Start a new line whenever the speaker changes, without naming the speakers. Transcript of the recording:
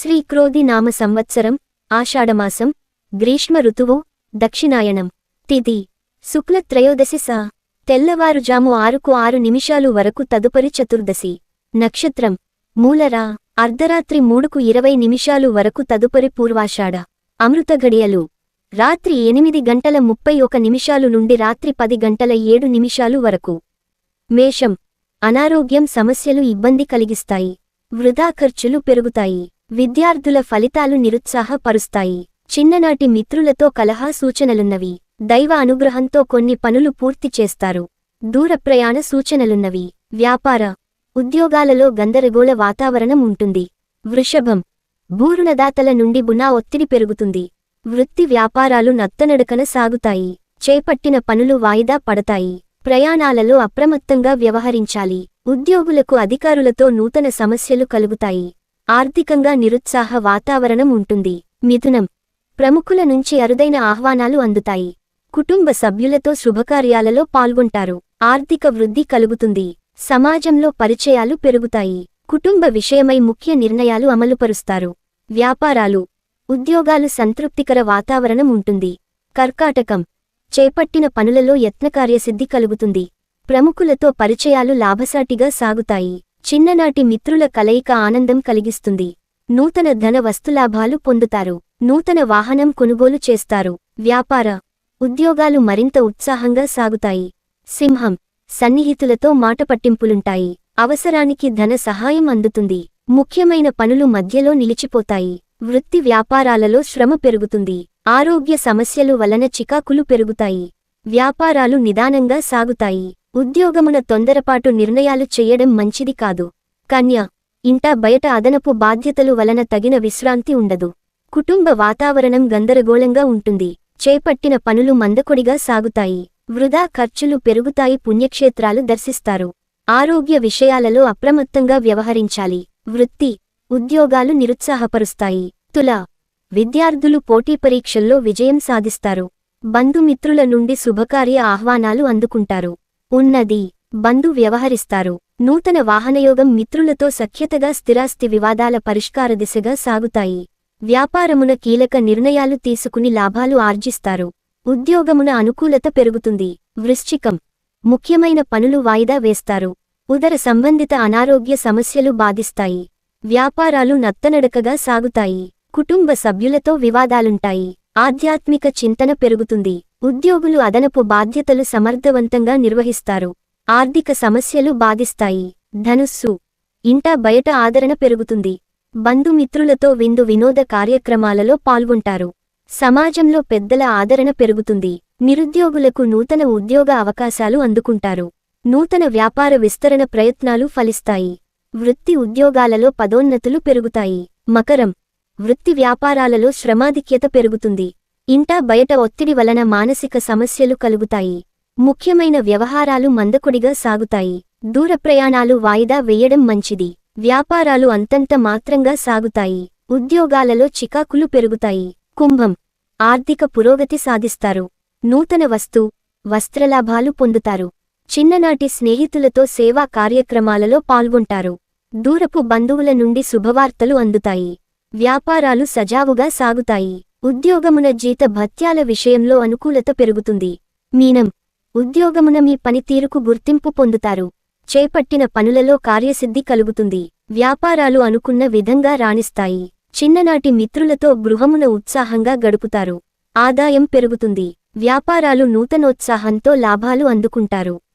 శ్రీక్రోధి నామ సంవత్సరం ఆషాఢమాసం గ్రీష్మ ఋతువు దక్షిణాయనం తిథి శుక్ల త్రయోదశి సా తెల్లవారుజాము ఆరుకు ఆరు నిమిషాలు వరకు తదుపరి చతుర్దశి నక్షత్రం మూలరా అర్ధరాత్రి మూడుకు ఇరవై నిమిషాలు వరకు తదుపరి పూర్వాషాఢ అమృత గడియలు రాత్రి ఎనిమిది గంటల ముప్పై ఒక నిమిషాలు నుండి రాత్రి పది గంటల ఏడు నిమిషాలు వరకు. మేషం అనారోగ్యం సమస్యలు ఇబ్బంది కలిగిస్తాయి వృధా ఖర్చులు పెరుగుతాయి. విద్యార్థుల ఫలితాలు నిరుత్సాహపరుస్తాయి. చిన్ననాటి మిత్రులతో కలహా సూచనలున్నవి. దైవ అనుగ్రహంతో కొన్ని పనులు పూర్తి చేస్తారు. దూర ప్రయాణ సూచనలున్నవి. వ్యాపార ఉద్యోగాలలో గందరగోళ వాతావరణం ఉంటుంది. వృషభం భూరుణదాతల నుండి బునా ఒత్తిడి పెరుగుతుంది. వృత్తి వ్యాపారాలు నత్తనడకన సాగుతాయి. చేపట్టిన పనులు వాయిదా పడతాయి. ప్రయాణాలలో అప్రమత్తంగా వ్యవహరించాలి. ఉద్యోగులకు అధికారులతో నూతన సమస్యలు కలుగుతాయి. ఆర్థికంగా నిరుత్సాహ వాతావరణం ఉంటుంది. మిథునం. ప్రముఖుల నుంచి అరుదైన ఆహ్వానాలు అందుతాయి. కుటుంబ సభ్యులతో శుభకార్యాలలో పాల్గొంటారు. ఆర్థిక వృద్ధి కలుగుతుంది. సమాజంలో పరిచయాలు పెరుగుతాయి. కుటుంబ విషయమై ముఖ్య నిర్ణయాలు అమలుపరుస్తారు. వ్యాపారాలు. ఉద్యోగాలు సంతృప్తికర వాతావరణం ఉంటుంది. కర్కాటకం. చేపట్టిన పనులలో యత్నకార్యసిద్ధి కలుగుతుంది. ప్రముఖులతో పరిచయాలు లాభసాటిగా సాగుతాయి. చిన్ననాటి మిత్రుల కలయిక ఆనందం కలిగిస్తుంది. నూతన ధన వస్తులాభాలు పొందుతారు. నూతన వాహనం కొనుగోలు చేస్తారు. వ్యాపార ఉద్యోగాలు మరింత ఉత్సాహంగా సాగుతాయి. సింహం సన్నిహితులతో మాటపట్టింపులుంటాయి అవసరానికి ధన సహాయం అందుతుంది. ముఖ్యమైన పనులు మధ్యలో నిలిచిపోతాయి. వృత్తి వ్యాపారాలలో శ్రమ పెరుగుతుంది. ఆరోగ్య సమస్యలు వలన చికాకులు పెరుగుతాయి. వ్యాపారాలు నిదానంగా సాగుతాయి. ఉద్యోగమున తొందరపాటు నిర్ణయాలు చెయ్యడం మంచిది కాదు. కన్య ఇంటా బయట అదనపు బాధ్యతలు వలన తగిన విశ్రాంతి ఉండదు. కుటుంబ వాతావరణం గందరగోళంగా ఉంటుంది. చేపట్టిన పనులు మందకొడిగా సాగుతాయి. వృధా ఖర్చులు పెరుగుతాయి పుణ్యక్షేత్రాలు దర్శిస్తారు. ఆరోగ్య విషయాలలో అప్రమత్తంగా వ్యవహరించాలి. వృత్తి ఉద్యోగాలు నిరుత్సాహపరుస్తాయి. తుల విద్యార్థులు పోటీ పరీక్షల్లో విజయం సాధిస్తారు. బంధుమిత్రుల నుండి శుభకార్య ఆహ్వానాలు అందుకుంటారు. ఉన్నది. బంధు వ్యవహరిస్తారు. నూతన వాహనయోగం మిత్రులతో సఖ్యతగా స్థిరాస్తి వివాదాల పరిష్కార దిశగా సాగుతాయి. వ్యాపారమున కీలక నిర్ణయాలు తీసుకుని లాభాలు ఆర్జిస్తారు. ఉద్యోగమున అనుకూలత పెరుగుతుంది. వృశ్చికం. ముఖ్యమైన పనులు వాయిదా వేస్తారు. ఉదర సంబంధిత అనారోగ్య సమస్యలు బాధిస్తాయి. వ్యాపారాలు నత్తనడకగా సాగుతాయి. కుటుంబ సభ్యులతో వివాదాలుంటాయి. ఆధ్యాత్మిక చింతన పెరుగుతుంది. ఉద్యోగులు అదనపు బాధ్యతలు సమర్థవంతంగా నిర్వహిస్తారు. ఆర్థిక సమస్యలు బాధిస్తాయి. ధనుస్సు. ఇంటా బయట ఆదరణ పెరుగుతుంది. బంధుమిత్రులతో విందు వినోద కార్యక్రమాలలో పాల్గొంటారు. సమాజంలో పెద్దల ఆదరణ పెరుగుతుంది. నిరుద్యోగులకు నూతన ఉద్యోగ అవకాశాలు అందుకుంటారు. నూతన వ్యాపార విస్తరణ ప్రయత్నాలు ఫలిస్తాయి. వృత్తి ఉద్యోగాలలో పదోన్నతులు పెరుగుతాయి. మకరం. వృత్తి వ్యాపారాలలో శ్రమాధిక్యత పెరుగుతుంది. ఇంటా బయట ఒత్తిడి వలన మానసిక సమస్యలు కలుగుతాయి. ముఖ్యమైన వ్యవహారాలు మందకుడిగా సాగుతాయి. దూర ప్రయాణాలు వాయిదా వేయడం మంచిది. వ్యాపారాలు అంతంత మాత్రంగా సాగుతాయి. ఉద్యోగాలలో చికాకులు పెరుగుతాయి. కుంభం. ఆర్థిక పురోగతి సాధిస్తారు. నూతన వస్తు వస్త్రలాభాలు పొందుతారు. చిన్ననాటి స్నేహితులతో సేవా కార్యక్రమాలలో పాల్గొంటారు. దూరపు బంధువుల నుండి శుభవార్తలు అందుతాయి. వ్యాపారాలు సజావుగా సాగుతాయి. ఉద్యోగమున జీత భత్యాల విషయంలో అనుకూలత పెరుగుతుంది. మీనం. ఉద్యోగమున మీ పనితీరుకు గుర్తింపు పొందుతారు. చేపట్టిన పనులలో కార్యసిద్ధి కలుగుతుంది. వ్యాపారాలు అనుకున్న విధంగా రాణిస్తాయి. చిన్ననాటి మిత్రులతో గృహమున ఉత్సాహంగా గడుపుతారు. ఆదాయం పెరుగుతుంది. వ్యాపారాలు నూతనోత్సాహంతో లాభాలు అందుకుంటారు.